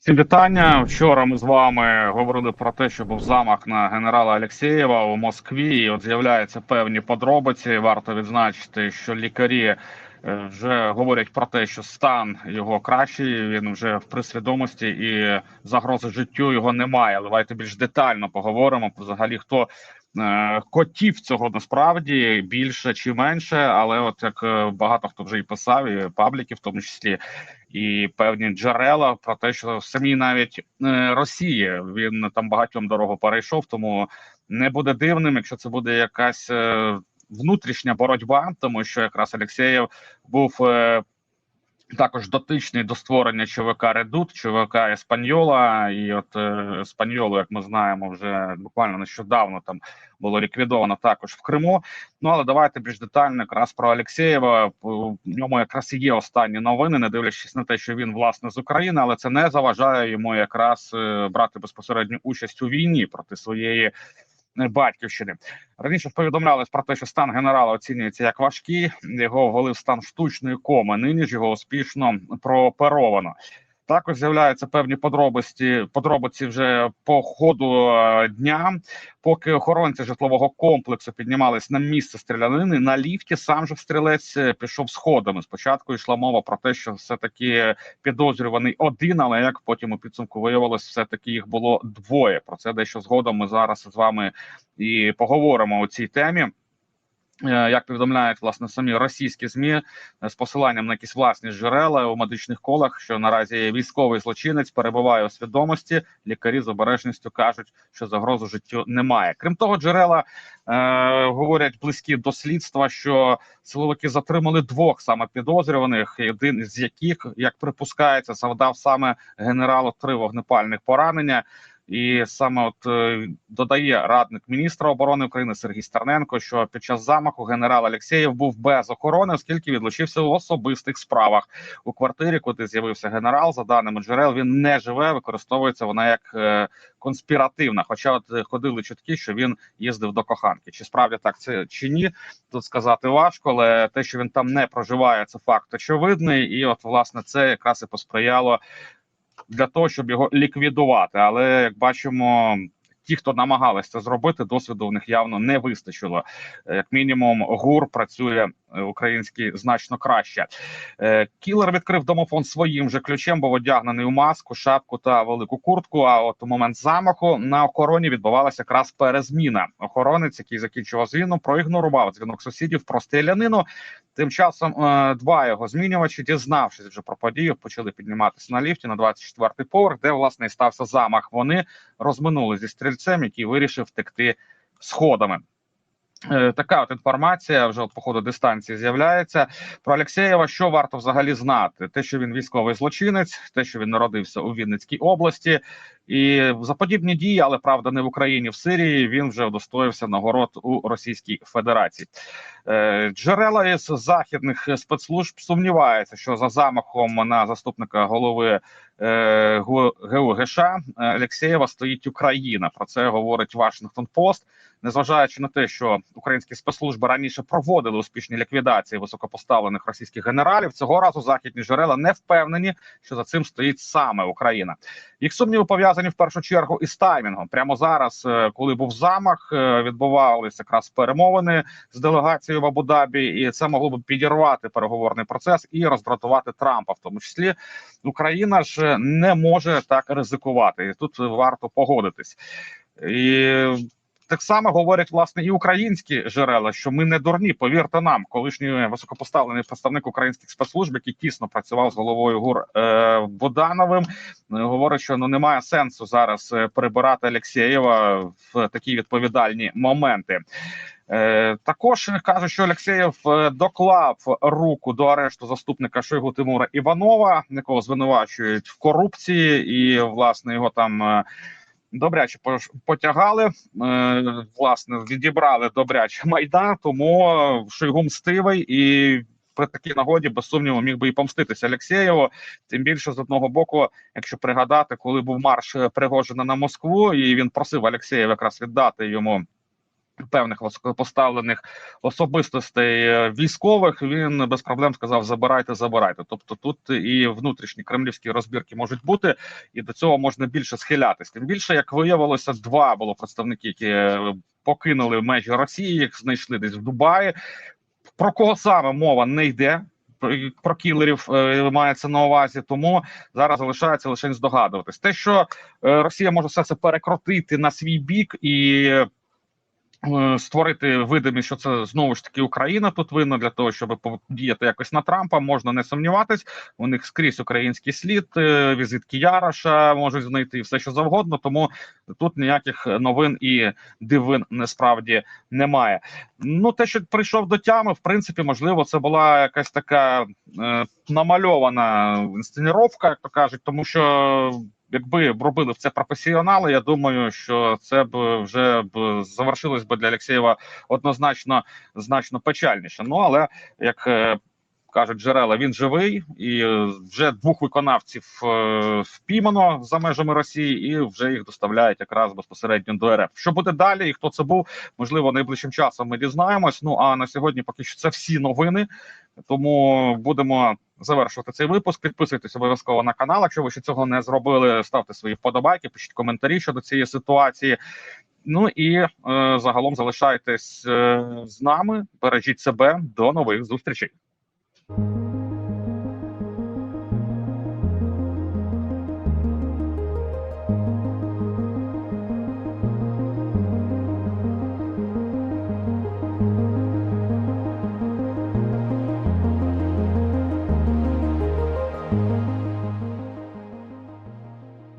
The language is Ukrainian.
Всім вітання. Вчора ми з вами говорили про те, що був замах на генерала Алєксєєва у Москві. І от з'являються певні подробиці. Варто відзначити, що лікарі е, вже говорять про те, що стан його кращий. Він вже в присвідомості і загрози життю його немає. Давайте більш детально поговоримо. Взагалі, хто е, хотів цього насправді більше чи менше, але от як е, багато хто вже і писав, і пабліки, в тому числі і певні джерела про те, що самі навіть е, Росії він там багатьом дорогу перейшов, тому не буде дивним, якщо це буде якась е, внутрішня боротьба, тому що якраз Алєксєєв був. Також дотичний до створення ЧВК Редут, ЧВК Еспаньола, і от е, Еспаньолу, як ми знаємо, вже буквально нещодавно там було ліквідовано також в Криму. Ну але давайте більш детально якраз про Алєксєєва. У ньому якраз і є останні новини, не дивлячись на те, що він власне з України, але це не заважає йому якраз е, брати безпосередню участь у війні проти своєї. Батьківщини раніше повідомлялось про те, що стан генерала оцінюється як важкий. Його оголив стан штучної коми. Нині ж його успішно прооперовано. Також з'являються певні подробиці подробиці вже по ходу е, дня. Поки охоронці житлового комплексу піднімались на місце стрілянини на ліфті. Сам же стрілець е, пішов сходами. Спочатку йшла мова про те, що все таки підозрюваний один, але як потім у підсумку виявилось, все таки їх було двоє. Про це дещо згодом ми зараз з вами і поговоримо у цій темі. Е, Як повідомляють власне самі російські змі е, з посиланням на якісь власні джерела у медичних колах, що наразі військовий злочинець перебуває у свідомості. Лікарі з обережністю кажуть, що загрозу життю немає. Крім того, джерела е, говорять близькі до слідства, що силовики затримали двох саме підозрюваних, один з яких, як припускається, завдав саме генералу три вогнепальних поранення. І саме от е, додає радник міністра оборони України Сергій Стерненко, що під час замаху генерал Алєксєєв був без охорони, оскільки відлучився в особистих справах у квартирі, куди з'явився генерал. За даними джерел, він не живе, використовується вона як е, конспіративна. Хоча от е, ходили чутки, що він їздив до коханки. Чи справді так це чи ні? Тут сказати важко, але те, що він там не проживає, це факт очевидний, і от власне це якраз і посприяло для того, щоб його ліквідувати. Але як бачимо, ті, хто намагалися це зробити, досвіду в них явно не вистачило. Як мінімум, гур працює е, український значно краще. Е, Кілер відкрив домофон своїм же ключем, був одягнений у маску, шапку та велику куртку. А от у момент замаху на охороні відбувалася якраз перезміна. Охоронець, який закінчував зміну, проігнорував дзвінок сусідів про стрілянину. Тим часом е, два його змінювачі, дізнавшись вже про подію, почали підніматися на ліфті на 24-й поверх, де власне і стався замах. Вони розминули зі стрільцем, який вирішив втекти сходами. Е, Така от інформація вже от по ходу дистанції з'являється про Алексєєва. Що варто взагалі знати? Те, що він військовий злочинець, те, що він народився у Вінницькій області, і за подібні дії, але правда, не в Україні, в Сирії. Він вже удостоївся нагород у Російській Федерації. Е, Джерела із західних спецслужб сумніваються, що за замахом на заступника голови е, ГУ ГУ ГШ Алєксєєва стоїть Україна. Про це говорить Вашингтон Пост. Незважаючи на те, що українські спецслужби раніше проводили успішні ліквідації високопоставлених російських генералів, цього разу західні джерела не впевнені, що за цим стоїть саме Україна. Їх сумніви пов'язані в першу чергу із таймінгом. Прямо зараз, е, коли був замах, е, відбувалися якраз перемовини з делегацією в Абу-Дабі, і це могло б підірвати переговорний процес і роздратувати Трампа, в тому числі Україна ж не може так ризикувати, і тут варто погодитись. І так само говорять власне і українські джерела, що ми не дурні. Повірте нам, колишній високопоставлений представник українських спецслужб, який тісно працював з головою ГУР е, Бодановим, говорить, що ну немає сенсу зараз е, перебирати Алєксєєва в такі відповідальні моменти. Е, також каже, що Олексєєв е, доклав руку до арешту заступника Шойгу Тимура Іванова, якого звинувачують в корупції, і власне його там. е, Добряче потягали, власне, відібрали добряче майдан, тому Шойгу мстивий і при такій нагоді, без сумніву, міг би і помститися Алексєєву. Тим більше з одного боку, якщо пригадати, коли був марш Пригожина на Москву, і він просив Алексєєва якраз віддати йому Певних високопоставлених особистостей е, військових він без проблем сказав: забирайте, забирайте. Тобто тут і внутрішні кремлівські розбірки можуть бути, і до цього можна більше схилятись. Тим більше, як виявилося, два було представники, які е, покинули межі Росії, їх знайшли десь в Дубаї. Про кого саме мова не йде? Про- кілерів е, мається на увазі, тому зараз залишається лише здогадуватись. Те, що Росія може все це перекрутити на свій бік і створити видимість, що це знову ж таки Україна тут винна для того, щоб подіяти якось на Трампа, можна не сумніватись. У них скрізь український слід, е, візитки Яроша можуть знайти все, що завгодно. Тому тут ніяких новин і дивин насправді немає. Ну, те, що прийшов до тями, в принципі, можливо, це була якась така е, намальована інсценіровка, як то кажуть, тому що. Якби робили це професіонали, я думаю, що це б вже б завершилось би для Алексєєва однозначно значно печальніше. Ну але як е, кажуть джерела, він живий, і вже двох виконавців е, впіймано за межами Росії, і вже їх доставляють якраз безпосередньо до РФ. Що буде далі, і хто це був, можливо, найближчим часом ми дізнаємось. Ну а на сьогодні поки що це всі новини. Тому будемо завершувати цей випуск. Підписуйтесь обов'язково на канал. Якщо ви ще цього не зробили, ставте свої вподобайки, пишіть коментарі щодо цієї ситуації. Ну і е, загалом залишайтесь е, з нами. Бережіть себе до нових зустрічей.